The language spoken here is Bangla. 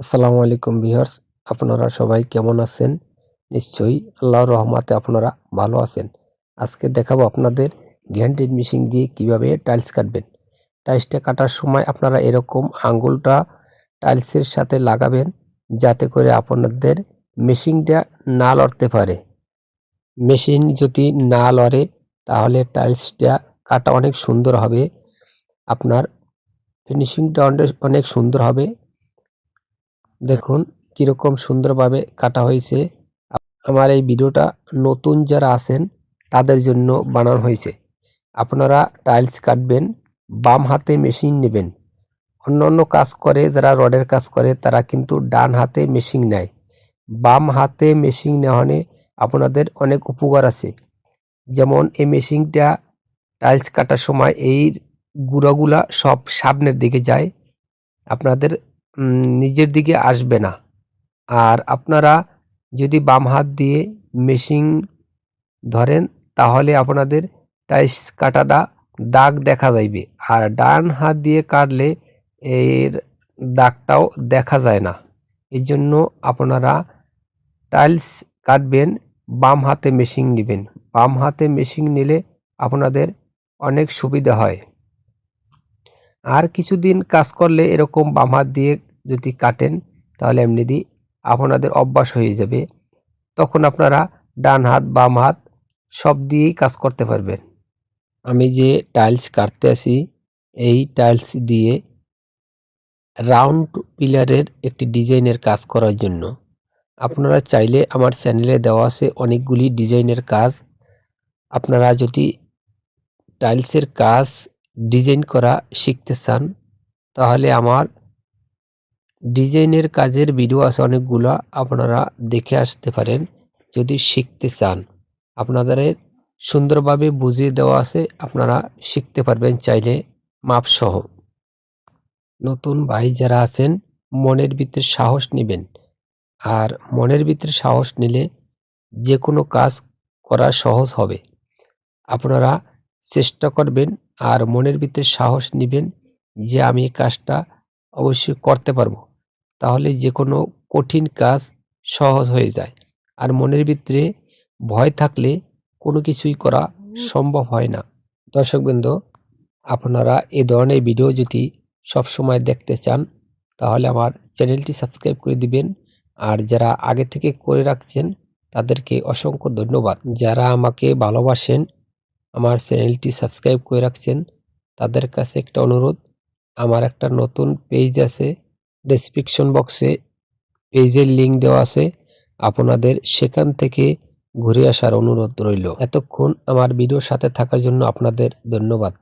আসসালামু আলাইকুম ভিউয়ার্স, আপনারা সবাই কেমন আছেন? নিশ্চয়ই আল্লাহর রহমতে আপনারা ভালো আছেন। আজকে দেখাবো আপনাদের গ্যান্ডেড মেশিন দিয়ে কীভাবে টাইলস কাটবেন। টাইলসটা কাটার সময় আপনারা এরকম আঙ্গুলটা টাইলসের সাথে লাগাবেন, যাতে করে আপনাদের মেশিনটা না লড়তে পারে। মেশিন যদি না লড়ে, তাহলে টাইলসটা কাটা অনেক সুন্দর হবে। আপনার ফিনিশিংটা অনেক অনেক সুন্দর হবে। দেখুন, কীরকম সুন্দরভাবে কাটা হয়েছে। আমার এই ভিডিওটা নতুন যারা আছেন, তাদের জন্য বানানো হয়েছে। আপনারা টাইলস কাটবেন, বাম হাতে মেশিন নেবেন। অন্য অন্য কাজ করে, যারা রডের কাজ করে, তারা কিন্তু ডান হাতে মেশিন নেয়। বাম হাতে মেশিন নেওয়ানে আপনাদের অনেক উপকার আছে। যেমন, এই মেশিনটা টাইলস কাটার সময় এই গুঁড়োগুলা সব সামনের দিকে যায়। আপনাদের নিজের দিকে আসবে না। আর আপনারা যদি বাম হাত দিয়ে মেশিন ধরেন, তাহলে আপনাদের টাইস কাটাটা দাগ দেখা যাইবে। আর ডান হাত দিয়ে কাটলে এর দাগটাও দেখা যায় না। এই জন্য আপনারা টাইলস কাটবেন, বাম হাতে মেশিন নেবেন। বাম হাতে মেশিন নিলে আপনাদের অনেক সুবিধা হয়। আর কিছুদিন কাজ করলে এরকম বাম হাত দিয়ে যদি কাটেন, তাহলে এমনি দিয়ে আপনাদের অভ্যাস হয়ে যাবে। তখন আপনারা ডান হাত, বাম হাত সব দিয়েই কাজ করতে পারবেন। আমি যে টাইলস কাটতে আসি, এই টাইলস দিয়ে রাউন্ড পিলারের একটি ডিজাইনের কাজ করার জন্য। আপনারা চাইলে আমার চ্যানেলে দেওয়া আছে অনেকগুলি ডিজাইনের কাজ। আপনারা যদি টাইলসের কাজ ডিজাইন করা শিখতে চান, তাহলে আমার ডিজাইনের কাজের ভিডিও আছে অনেকগুলো, আপনারা দেখে আসতে পারেন যদি শিখতে চান। আপনাদের সুন্দরভাবে বুঝিয়ে দেওয়া আছে, আপনারা শিখতে পারবেন চাইলে মাপসহ। নতুন ভাই যারা আছেন, মনের ভিতরে সাহস নেবেন। আর মনের ভিতরে সাহস নিলে যে কোনো কাজ করা সহজ হবে। আপনারা চেষ্টা করবেন আর মনের ভিতরে সাহস নেবেন যে আমি এই কাজটা অবশ্যই করতে পারব। তাহলে যে কোনো কঠিন কাজ সহজ হয়ে যায়। আর মনের ভিতরে ভয় থাকলে কোনো কিছুই করা সম্ভব হয় না। দর্শকবৃন্দ আপনারা এ ধরনের ভিডিও যদি সবসময় দেখতে চান, তাহলে আমার চ্যানেলটি সাবস্ক্রাইব করে দিবেন। আর যারা আগে থেকে করে রাখছেন, তাদেরকে অসংখ্য ধন্যবাদ। যারা আমাকে ভালোবাসেন আমার চ্যানেলটি সাবস্ক্রাইব করে রাখছেন, তাদের কাছে একটা অনুরোধ। আমার একটা নতুন পেজ আছে ডেসক্রিপশন বক্সে পেজের লিঙ্ক দেওয়া আছে। আপনাদের সেখান থেকে ঘুরে আসার অনুরোধ রইল। এতক্ষণ আমার ভিডিওর সাথে থাকার জন্য আপনাদের ধন্যবাদ।